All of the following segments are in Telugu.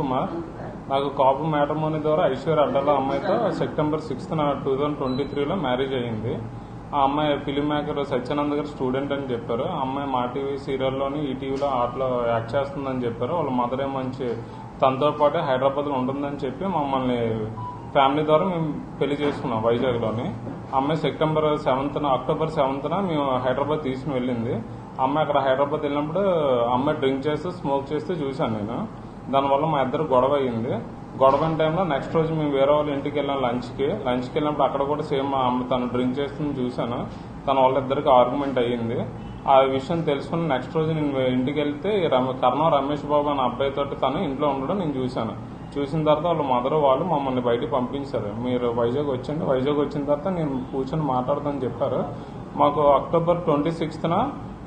కుమార్. నాకు కాపు మ్యాట్రిమోనీ ద్వారా ఐశ్వర్య అడ్డాల అమ్మాయితో September sixth two thousand twenty త్రీలో మ్యారేజ్ అయ్యింది ఆ అమ్మాయి ఫిలిం మేకర్ సత్యానంద్ గారు స్టూడెంట్ అని చెప్పారు. ఆ అమ్మాయి మా టీవీ సీరియల్లోని ఈటీవీలో ఆటలో యాక్ట్ చేస్తుందని చెప్పారు. వాళ్ళ మదర్ మంచి తనతో పాటు హైదరాబాద్లో ఉంటుందని చెప్పి మమ్మల్ని ఫ్యామిలీ ద్వారా మేము పెళ్ళి చేసుకున్నాం వైజాగ్లోని. అమ్మాయి సెప్టెంబర్ సెవెంత్న అక్టోబర్ సెవెంత్న మేము హైదరాబాద్ తీసుకుని వెళ్ళింది. అమ్మాయి అక్కడ హైదరాబాద్ వెళ్ళినప్పుడు అమ్మాయి డ్రింక్ చేస్తూ స్మోక్ చేస్తూ చూశాను నేను. దానివల్ల మా ఇద్దరు గొడవ అయ్యింది. గొడవ టైంలో నెక్స్ట్ రోజు మేము వేరే వాళ్ళ ఇంటికి వెళ్ళాం లంచ్కి. లంచ్కి వెళ్ళినప్పుడు అక్కడ కూడా సేమ్ అమ్మ తను డ్రింక్ చేస్తుంది చూశాను. తన వాళ్ళిద్దరికి ఆర్గ్యుమెంట్ అయ్యింది. ఆ విషయం తెలుసుకుని నెక్స్ట్ రోజు నేను ఇంటికి వెళ్తే కర్ణం రమేష్ బాబు అనే అబ్బాయితో తను ఇంట్లో ఉండడం నేను చూశాను. చూసిన తర్వాత వాళ్ళ మదర్ వాళ్ళు మమ్మల్ని బయటికి పంపించారు. మీరు వైజాగ్ వచ్చండి వైజాగ్ వచ్చిన తర్వాత నేను కూర్చొని మాట్లాడదని చెప్పారు. మాకు అక్టోబర్ ట్వంటీ సిక్స్త్న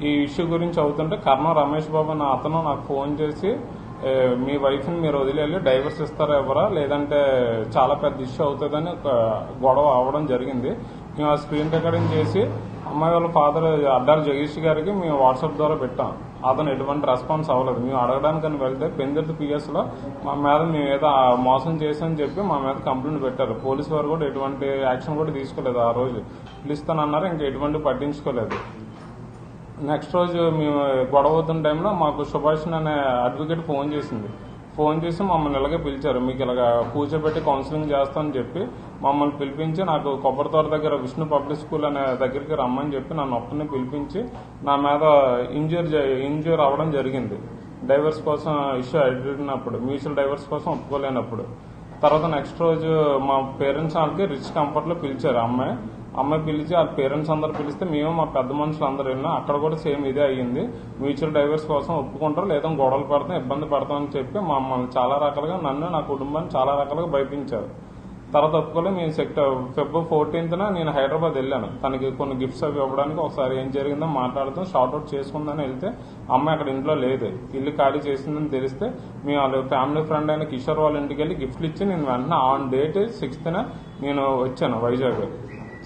ఈ ఇష్యూ గురించి అవుతుంటే కర్ణం రమేష్ బాబు అనే అతను నాకు ఫోన్ చేసి మీ వైఫ్ని మీరు వదిలేళ్ళి డైవర్స్ ఇస్తారా ఎవరా? లేదంటే చాలా పెద్ద ఇష్యూ అవుతుందని ఒక గొడవ అవడం జరిగింది. మేము ఆ స్క్రీన్ రికార్డింగ్ చేసి అమ్మాయి వాళ్ళ ఫాదర్ అడ్డాల జగదీష్ గారికి మేము వాట్సాప్ ద్వారా పెట్టాం. అతను ఎటువంటి రెస్పాన్స్ అవ్వలేదు. మేము అడగడానికని వెళ్తే పెందర్తి పిఎస్లో మా మీద మేము ఏదో మోసం చేసామని చెప్పి మా మీద కంప్లైంట్ పెట్టారు. పోలీసు వారు కూడా ఎటువంటి యాక్షన్ కూడా తీసుకోలేదు ఆ రోజు. పిలుస్తానన్నారు ఇంకా ఎటువంటి పట్టించుకోలేదు. నెక్స్ట్ రోజు మేము గొడవ అవుతున్న టైంలో మాకు సుభాష్ అనే అడ్వకేట్ ఫోన్ చేసింది. ఫోన్ చేసి మమ్మల్ని ఇలాగే పిలిచారు. మీకు ఇలాగ కూర్చోబెట్టి కౌన్సిలింగ్ చేస్తామని చెప్పి మమ్మల్ని పిలిపించి నాకు కొబ్బరి తోట దగ్గర విష్ణు పబ్లిక్ స్కూల్ అనే దగ్గరికి రమ్మని చెప్పి నన్ను ఒక్కరిని పిలిపించి నా మీద ఇంజూర్ ఇంజూర్ అవ్వడం జరిగింది. డైవర్స్ కోసం ఇష్యూ అడిగినప్పుడు మ్యూచువల్ డైవర్స్ కోసం ఒప్పుకోలేనప్పుడు. తర్వాత నెక్స్ట్ రోజు మా పేరెంట్స్ వాళ్ళకి రిచ్ కంఫర్ట్లో పిలిచారు అమ్మాయి. అమ్మాయి పిలిచి ఆ పేరెంట్స్ అందరు పిలిస్తే మేము మా పెద్ద మనుషులు అందరు వెళ్ళినా అక్కడ కూడా సేమ్ ఇదే అయ్యింది. మ్యూచువల్ డైవర్స్ కోసం ఒప్పుకుంటారు లేదా గొడవలు పడతాం ఇబ్బంది పడతాం అని చెప్పి మమ్మల్ని చాలా రకాలుగా నన్ను నా కుటుంబాన్ని చాలా రకాలుగా భయపించారు. తర్వాత ఒప్పుకోలే మేము సెక్టర్ ఫిబ్రవరి ఫోర్టీన్త్న నేను హైదరాబాద్ వెళ్ళాను. తనకి కొన్ని గిఫ్ట్స్ అవి ఇవ్వడానికి ఒకసారి ఏం జరిగిందో మాట్లాడుతూ షార్ట్ అవుట్ చేసుకుందని వెళ్తే అమ్మాయి అక్కడ ఇంట్లో లేదు. ఇల్లు ఖాళీ చేసిందని తెలిస్తే మేము వాళ్ళ ఫ్యామిలీ ఫ్రెండ్ అయిన కిషోర్ వాళ్ళ ఇంటికి వెళ్ళి గిఫ్ట్లు ఇచ్చి నేను వెంటనే ఆన్ డేట్ సిక్స్త్న నేను వచ్చాను వైజాగ్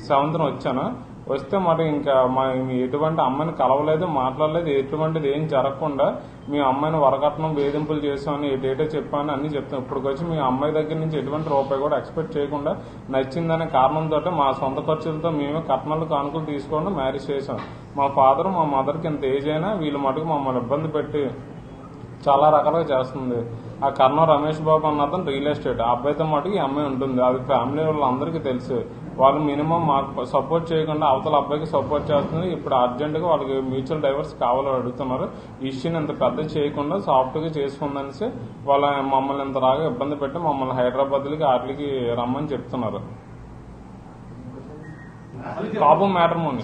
సెవెంత్న వచ్చాను. వస్తే మరి ఇంకా మా ఎటువంటి అమ్మాయిని కలవలేదు మాట్లాడలేదు ఎటువంటిది ఏం జరగకుండా మీ అమ్మాయిని వరకట్నం వేధింపులు చేసామని డేటా చెప్పాను అన్ని చెప్తాను ఇప్పటికొచ్చి మీ అమ్మాయి దగ్గర నుంచి ఎటువంటి రూపాయి కూడా ఎక్స్పెక్ట్ చేయకుండా నచ్చిందనే కారణంతో మా సొంత ఖర్చులతో మేమే కట్నాలు కానుకలు తీసుకోండి మ్యారేజ్ చేసాం మా ఫాదర్ మా మదర్కి ఎంత ఏజ్ అయినా వీళ్ళు మటుకు మమ్మల్ని ఇబ్బంది పెట్టి చాలా రకాలుగా చేస్తుంది. ఆ కర్ణం రమేష్ బాబు అన్న అతను రియల్ ఎస్టేట్ ఆ అబ్బాయితో మటుకు ఈ అమ్మాయి ఉంటుంది. అది ఫ్యామిలీ వాళ్ళందరికీ తెలుసు. వాళ్ళు మినిమం మాకు సపోర్ట్ చేయకుండా అవతల అబ్బాయికి సపోర్ట్ చేస్తుంది ఇప్పుడు అర్జెంట్గా వాళ్ళకి మ్యూచువల్ డైవర్స్ కావాలని అడుగుతున్నారు. ఇష్యూని ఇంత పెద్ద చేయకుండా సాఫ్ట్గా చేసుకుందనేసి వాళ్ళ మమ్మల్ని ఇంత రాగా ఇబ్బంది పెట్టి మమ్మల్ని హైదరాబాద్లకి వాటికి రమ్మని చెప్తున్నారు. కాపు మ్యాటర్మోని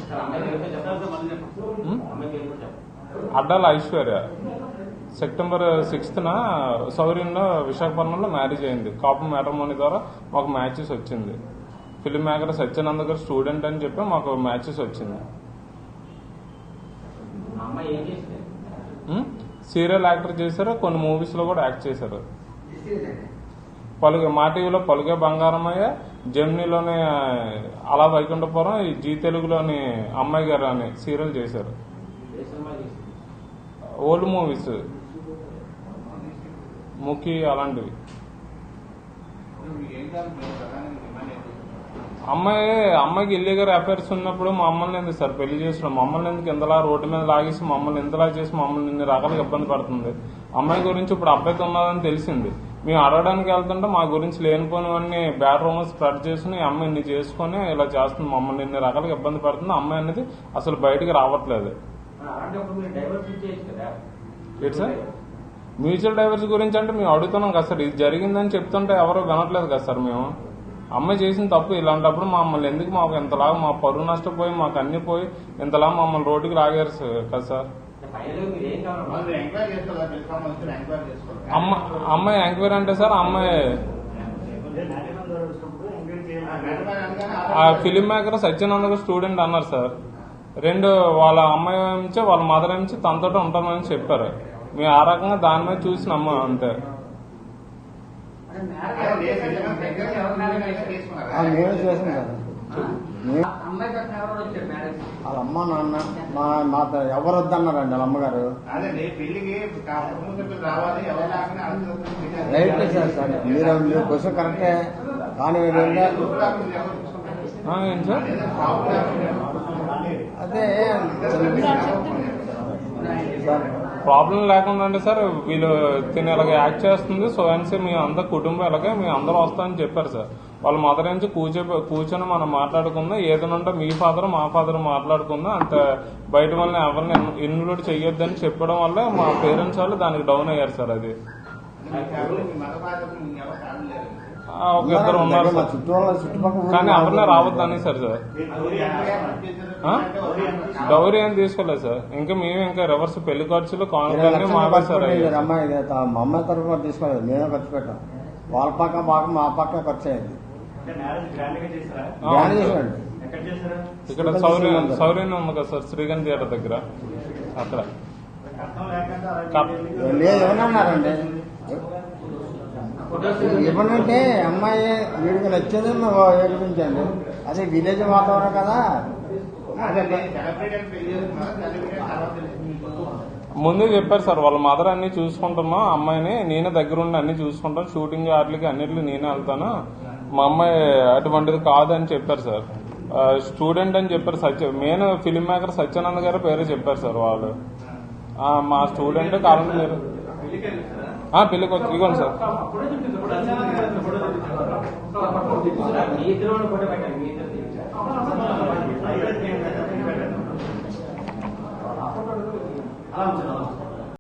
అడ్డాల ఐశ్వర్య. సెప్టెంబర్ సిక్స్త్న సౌర్యంలో విశాఖపట్నంలో మ్యారేజ్ అయింది. కాపు మ్యాటర్మోని ద్వారా మాకు మ్యాచెస్ వచ్చింది. ఫిల్మ్ మేకర్ సత్యానంద గారు స్టూడెంట్ అని చెప్పి మాకు మ్యాచెస్ వచ్చింది. సీరియల్ యాక్టర్ చేశారు కొన్ని మూవీస్లో కూడా యాక్ట్ చేశారు. పలుగే మా టీవీలో పలుగే బంగారమయ్య జెమినీలోని అలా వైకుంఠపురం ఈ జీ తెలుగులోని అమ్మాయి గారు అని సీరియల్ చేశారు. Old movies. ముఖి అలాంటివి. అమ్మాయి అమ్మాయికి ఇల్లీగల్ అఫైర్స్ ఉన్నప్పుడు మమ్మల్ని ఎందుకు సార్ పెళ్ళి చేసిన మమ్మల్ని ఎందుకు ఇంతలా రోడ్డు మీద లాగేసి మమ్మల్ని ఇంతలా చేసి మమ్మల్ని ఇన్ని రకాలుగా ఇబ్బంది పడుతుంది? అమ్మాయి గురించి ఇప్పుడు అబ్బాయితో ఉన్నదని తెలిసింది. మేము అడగడానికి వెళ్తుంటే మా గురించి లేనిపోనివన్నీ బ్యాడ్ రూమర్స్ స్ప్రెడ్ చేసుకుని ఈ అమ్మాయి ఇన్ని చేసుకుని ఇలా చేస్తుంది మమ్మల్ని ఇన్ని రకాలుగా ఇబ్బంది పడుతుంది అమ్మాయి అనేది అసలు బయటికి రావట్లేదు. ఏంటి సార్? మ్యూచువల్ డైవర్స్ గురించి అంటే మేము అడుగుతున్నాం కదా సార్ ఇది జరిగిందని చెప్తుంటే ఎవరు వినట్లేదు కదా సార్ మేము? అమ్మాయి చేసిన తప్పు ఇలాంటప్పుడు మమ్మల్ని ఎందుకు మాకు ఇంతలాగా మా పరువు నష్టపోయి మాకు అన్ని పోయి ఇంతలా మమ్మల్ని రోడ్డుకి లాగారు సార్ కదా సార్? అమ్మ అమ్మాయి ఎంక్వైరీ అంటే సార్ అమ్మాయి ఆ ఫిలిం మేకర్ సత్యానంద స్టూడెంట్ అన్నారు సార్. రెండు వాళ్ళ అమ్మాయి నుంచి వాళ్ళ మదర్ నుంచి తనతో ఉంటామని చెప్పారు. మేము ఆ రకంగా దాని మీద చూసి నమ్మాం అంతే కదా వాళ్ళ అమ్మ నాన్న మా మా ఎవరు వద్దన్నారండి వాళ్ళ అమ్మగారు? రైట్ సార్ సార్ మీరు మీరు క్వశ్చన్ కరెక్టే కానీ సార్ అదే సార్ ప్రాబ్లం లేకుండా అంటే సార్. వీళ్ళు తిని ఇలాగ యాక్ట్ చేస్తుంది. సో అనేసి మీ అందరు కుటుంబం ఇలాగే మీ అందరూ వస్తామని చెప్పారు సార్. వాళ్ళ మదర్ నుంచి కూర్చో కూర్చొని మనం మాట్లాడుకుందాం. ఏదైనా ఉంటే మీ ఫాదర్ మా ఫాదర్ మాట్లాడుకుందాం. అంత బయట వాళ్ళని ఎవరిని ఇన్క్లూడ్ చేయొద్దని చెప్పడం వల్ల మా పేరెంట్స్ వాళ్ళు దానికి డౌన్ అయ్యారు సార్ అది. ఒక ఇద్దరు ఉన్నారు సార్. కానీ ఎవరిని రావద్దని సార్ సార్? డౌరీ ఏం తీసుకోలేదు సార్. ఇంకా మేము ఇంకా రివర్స్ పెళ్ళి ఖర్చులు లక్షలు మావే సార్. అమ్మాయి మా అమ్మాయి తరఫున తీసుకోలేదు మేమే ఖర్చు పెట్టాం. వాళ్ళ పక్క మాకు మా పక్క ఖర్చు చేస్తారా ఇక్కడ సౌర్య. సౌర్యన్ ఉంది కదా సార్ శ్రీకాంత్ థియేటర్ దగ్గర. అక్కడ. లేదు ఏమన్నారండి ఇవ్వనంటే అమ్మాయి వీడికి నచ్చేది నువ్వు ఏడిపించండి అదే విలేజ్ వాతావరణం కదా. ముందు చెప్పారు సార్ వాళ్ళ మదర్ అన్ని చూసుకుంటున్నాం అమ్మాయిని నేనే దగ్గరుండి అన్ని చూసుకుంటాను షూటింగ్ వాటికి అన్నిటిని నేనే వెళ్తాను. మా అమ్మాయి అటువంటిది కాదు అని చెప్పారు సార్. స్టూడెంట్ అని చెప్పారు Satya main film maker Satyanand గారు పేరే చెప్పారు సార్ వాళ్ళు. మా స్టూడెంట్ కావాలంటే మీరు ఆ, పెళ్ళికి వచ్చి ఇవ్వండి సార్. అలా